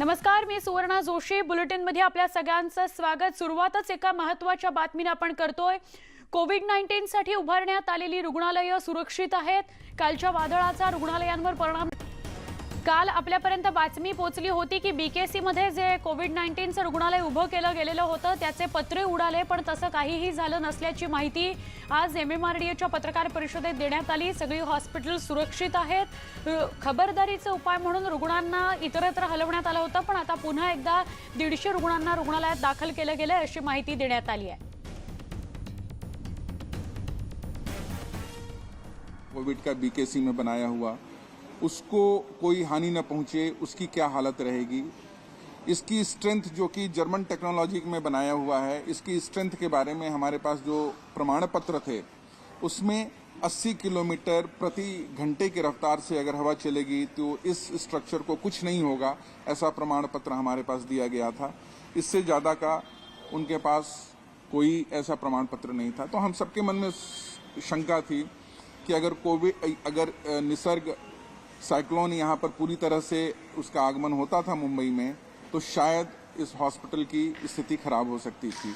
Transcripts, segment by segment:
नमस्कार मी सुवर्णा जोशी. बुलेटिनमध्ये आपल्या सगळ्यांचं स्वागत. सुरुवातच एका महत्त्वाच्या बातमीने आपण करतोय. कोविड नाईन्टीन साठी उभारण्यात आलेली रुग्णालयं सुरक्षित आहेत. कालच्या वादळाचा रुग्णालयांवर परिणाम काल आपल्यापर्यंत बातमी पोचली होती की बी के सीमध्ये जे कोविड नाईन्टीनचं रुग्णालय उभं केलं गेलेलं होतं त्याचे पत्रे उडाले पण तसं काहीही झालं नसल्याची माहिती आज एम एम आर डी एच्या पत्रकार परिषदेत देण्यात आली. सगळी हॉस्पिटल सुरक्षित आहेत. खबरदारीचे उपाय म्हणून रुग्णांना इतरत्र हलवण्यात आलं होतं पण आता पुन्हा एकदा दीडशे रुग्णांना रुग्णालयात दाखल केलं गेलं अशी माहिती देण्यात आली आहे. कोविड का बीकेसी में बनाया हुआ? उसको कोई हानि न पहुँचे, उसकी क्या हालत रहेगी? इसकी स्ट्रेंथ जो कि जर्मन टेक्नोलॉजी में बनाया हुआ है, इसकी स्ट्रेंथ के बारे में हमारे पास जो प्रमाण पत्र थे, उसमें 80 किलोमीटर प्रति घंटे की रफ्तार से अगर हवा चलेगी तो इस स्ट्रक्चर को कुछ नहीं होगा, ऐसा प्रमाण पत्र हमारे पास दिया गया था। इससे ज़्यादा का उनके पास कोई ऐसा प्रमाण पत्र नहीं था। तो हम सबके मन में शंका थी कि अगर कोविड अगर निसर्ग साइक्लोन यहाँ पर पूरी तरह से उसका आगमन होता था मुंबई में तो शायद इस हॉस्पिटल की स्थिति खराब हो सकती थी।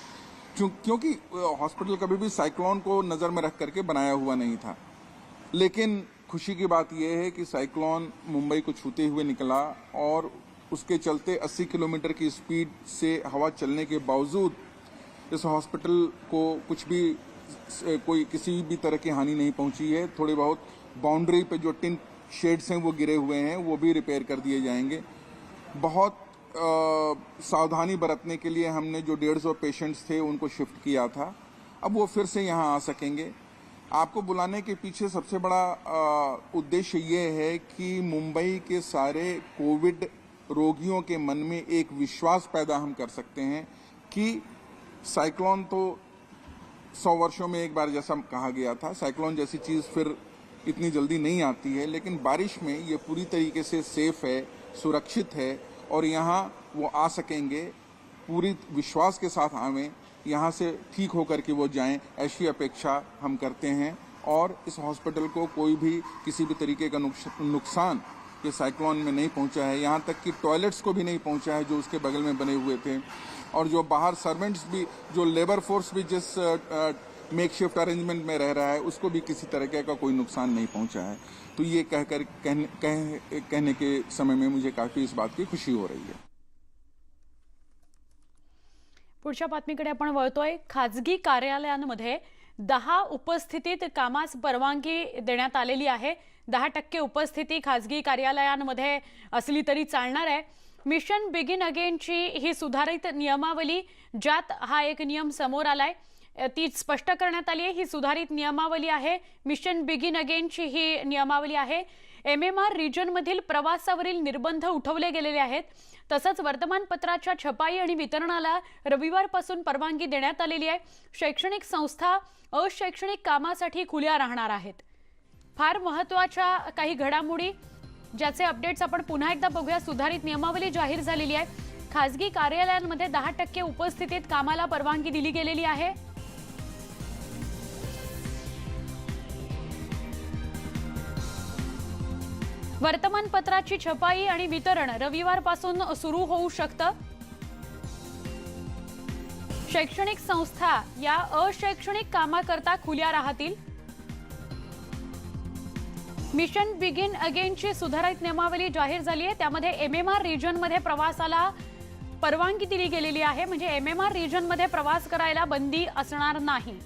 क्योंकि हॉस्पिटल कभी भी साइक्लोन को नज़र में रख करके बनाया हुआ नहीं था। लेकिन खुशी की बात यह है कि साइक्लोन मुंबई को छूते हुए निकला और उसके चलते 80 किलोमीटर की स्पीड से हवा चलने के बावजूद इस हॉस्पिटल को कुछ भी कोई किसी भी तरह की हानि नहीं पहुँची है। थोड़ी बहुत बाउंड्री पे जो टिन शेड्स हैं वो गिरे हुए हैं वो भी रिपेयर कर दिए जाएँगे। बहुत अ, सावधानी बरतने के लिए हमने जो डेढ़ सौ पेशेंट्स थे उनको शिफ्ट किया था। अब वो फिर से यहाँ आ सकेंगे। आपको बुलाने के पीछे सबसे बड़ा उद्देश्य ये है कि मुंबई के सारे कोविड रोगियों के मन में एक विश्वास पैदा हम कर सकते हैं कि साइक्लोन तो सौ वर्षों में एक बार जैसा कहा गया था साइक्लोन जैसी चीज़ फिर इतनी जल्दी नहीं आती है, लेकिन बारिश में ये पूरी तरीके से सेफ़ है, सुरक्षित है, और यहाँ वो आ सकेंगे, पूरी विश्वास के साथ आवें, यहाँ से ठीक होकर के वो जाएँ, ऐसी अपेक्षा हम करते हैं, और इस हॉस्पिटल को कोई भी किसी भी तरीके का नुकसान ये साइक्लोन में नहीं पहुँचा है। यहाँ तक कि टॉयलेट्स को भी नहीं पहुँचा है जो उसके बगल में बने हुए थे, और जो बाहर सर्वेंट्स भी, जो लेबर फोर्स भी जिस मेक शिफ्ट अरेंजमेंट में रह रहा है उसको भी किसी तरह का कोई नुकसान नहीं पहुंचा है। तो ये कहकर कहने कह, कहने के समय में मुझे काफ़ी इस बात की खुशी हो रही है। पुढच्या बातमीकडे आपण वळतोय खाजगी कार्यालयांमध्ये दहा उपस्थितीत कामास परवानगी देण्यात आलेली आहे. दहा टक्के उपस्थिती खाजगी कार्यालयांमध्ये असली तरी चालणार आहे. मिशन बिगिन अगेनची ही सुधारित नियमावली ज्यात हा एक नियम समोर आलाय. ती स्पष्ट करण्यात आली आहे. ही सुधारित नियमावली आहे. मिशन बिगिन अगेनची ही नियमावली आहे. एम एम आर रिजनमधील प्रवासावरील निर्बंध उठवले गेलेले आहेत. तसंच वर्तमानपत्राच्या छपाई आणि वितरणाला रविवारपासून परवानगी देण्यात आलेली आहे. शैक्षणिक संस्था अशैक्षणिक कामासाठी खुल्या राहणार आहेत. फार महत्त्वाच्या काही घडामोडी ज्याचे अपडेट्स आपण पुन्हा एकदा बघूया. सुधारित नियमावली जाहीर झालेली आहे. खासगी कार्यालयांमध्ये दहा टक्के उपस्थितीत कामाला परवानगी दिली गेलेली आहे. वर्तमानपत्राची छपाई आणि वितरण रविवारपासून सुरू होऊ शकतं? शैक्षणिक संस्था या अशैक्षणिक कामाकरता खुल्या राहतील? मिशन बिगिन अगेनची सुधारित नियमावली जाहीर झाली आहे. त्यामध्ये एम एम आर रिजनमध्ये प्रवासाला परवानगी दिली गेलेली आहे. म्हणजे एम एम आर रिजनमध्ये प्रवास करायला बंदी असणार नाही.